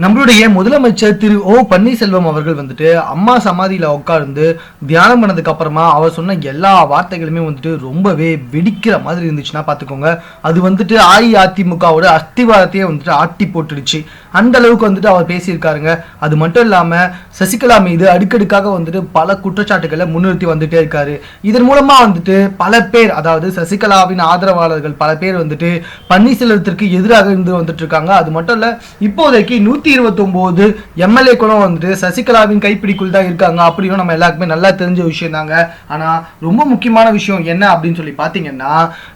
நம்மளுடைய முதலமைச்சர் திரு ஓ பன்னீர்செல்வம் அவர்கள் வந்துட்டு அம்மா சமாதியில உட்கார்ந்து தியானம் பண்ணதுக்கு அப்புறமா அவர் சொன்ன எல்லா வார்த்தைகளுமே வந்துட்டு ரொம்பவே வெடிக்கிற மாதிரி இருந்துச்சுன்னா பார்த்துக்கோங்க. அது வந்துட்டு அஇஅதிமுகவோட அஸ்திவாரத்தையே வந்துட்டு ஆட்டி போட்டுடுச்சு. அந்த அளவுக்கு வந்துட்டு அவர் பேசியிருக்காருங்க. அது மட்டும் இல்லாமல் சசிகலா மீது அடுக்கடுக்காக வந்துட்டு பல குற்றச்சாட்டுகளை முன்னிறுத்தி வந்துட்டே இருக்காரு. இதன் மூலமா வந்துட்டு பல பேர் அதாவது சசிகலாவின் ஆதரவாளர்கள் பல பேர் வந்துட்டு பன்னீர்செல்வத்திற்கு எதிராக இருந்து வந்துட்டு இருக்காங்க. அது மட்டும் இல்ல இப்போதைக்கு நூத்தி இருபத்தி எம்எல்ஏ எம்எல்ஏக்களும் வந்துட்டு சசிகலாவின் கைப்பிடிக்குள் தான் இருக்காங்க. அப்படின்னு நம்ம எல்லாருக்குமே நல்லா தெரிஞ்ச விஷயம் தாங்க. ஆனா ரொம்ப முக்கியமான விஷயம் என்ன அப்படின்னு சொல்லி பாத்தீங்கன்னா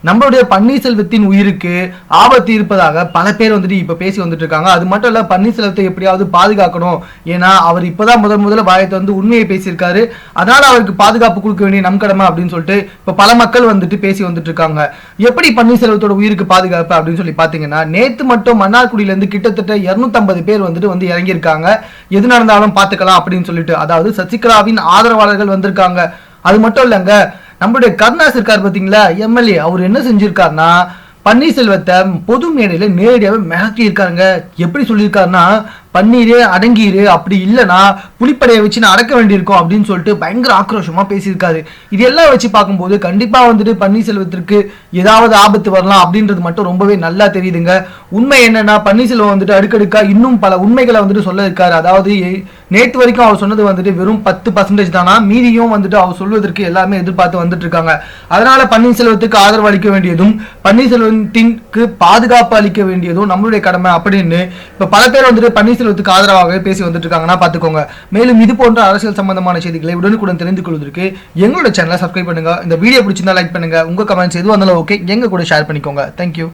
நம்மளுடைய பன்னீர்செல்வத்தின் உயிருக்கு ஆபத்து இருப்பதாக பல பேர் வந்துட்டு இப்ப பேசி வந்துட்டு இருக்காங்க. அது மட்டும் இல்ல பன்னீர்செல்வத்தை எப்படியாவது பாதுகாக்கணும். ஏன்னா அவர் இப்பதான் முதல் முதல்ல பாயத்தை வந்து உண்மையை பேசியிருக்காரு. அதனால அவருக்கு பாதுகாப்பு கொடுக்க வேண்டிய நம் கடமை அப்படின்னு சொல்லிட்டு இப்ப பல மக்கள் வந்துட்டு பேசி வந்துட்டு இருக்காங்க எப்படி பன்னீர்செல்வத்தோட உயிருக்கு பாதுகாப்பு அப்படின்னு சொல்லி பாத்தீங்கன்னா நேத்து மட்டும் மன்னார்குடியில இருந்து கிட்டத்தட்ட 250 பேர் வந்துட்டு வந்து இறங்கியிருக்காங்க. எது நடந்தாலும் பாத்துக்கலாம் அப்படின்னு சொல்லிட்டு அதாவது சசிகலாவின் ஆதரவாளர்கள் வந்திருக்காங்க. அது மட்டும் இல்லைங்க நம்மளுடைய கருணாஸ் இருக்கார் பாத்தீங்களா எம்எல்ஏ அவர் என்ன செஞ்சிருக்காருன்னா பன்னீர்செல்வத்தை பொது மேடையில் நேரடியாகவே மிரட்டி இருக்காருங்க. எப்படி சொல்லியிருக்காருன்னா பன்னீரே அடங்கிரு அப்படி இல்லைன்னா புலிப்படையை வச்சு நான் அடக்க வேண்டியிருக்கும் அப்படின்னு சொல்லிட்டு பயங்கர ஆக்ரோஷமாக பேசியிருக்காரு. இது எல்லாம் வச்சு பார்க்கும்போது கண்டிப்பாக வந்துட்டு பன்னீர்செல்வத்திற்கு ஏதாவது ஆபத்து வரலாம் அப்படின்றது மட்டும் ரொம்பவே நல்லா தெரியுதுங்க. உண்மை என்னன்னா பன்னீர்செல்வம் வந்துட்டு அடுக்கடுக்காக இன்னும் பல உண்மைகளை வந்துட்டு சொல்ல இருக்காரு. அதாவது நேற்று வரைக்கும் அவர் சொன்னது வந்துட்டு வெறும் பத்து பர்சன்டேஜ் தானா? மீதியும் வந்துட்டு அவர் சொல்வதற்கு எல்லாமே எதிர்பார்த்து வந்துட்டு இருக்காங்க அதனால பன்னீர்செல்வத்துக்கு ஆதரவு அளிக்க வேண்டியதும் பன்னீர்செல்வத்திற்கு பாதுகாப்பு அளிக்க வேண்டியதும் நம்மளுடைய கடமை அப்படின்னு இப்போ பல பேர் வந்துட்டு பன்னீர்செல்வத்துக்கு ஆதரவாக பேசி வந்துட்டு இருக்காங்கன்னா பார்த்துக்கோங்க மேலும் இது போன்ற அரசியல் சம்பந்தமான செய்திகளை உடனுக்குடன் தெரிந்து கொள்வதற்கு எங்களோட சேனலை சப்ஸ்கிரைப் பண்ணுங்க. இந்த வீடியோ பிடிச்சிருந்தா லைக் பண்ணுங்க. உங்க கமெண்ட்ஸ் எதுவாக இருந்தாலும் ஓகே எங்க கூட ஷேர் பண்ணிக்கோங்க. தேங்க்யூ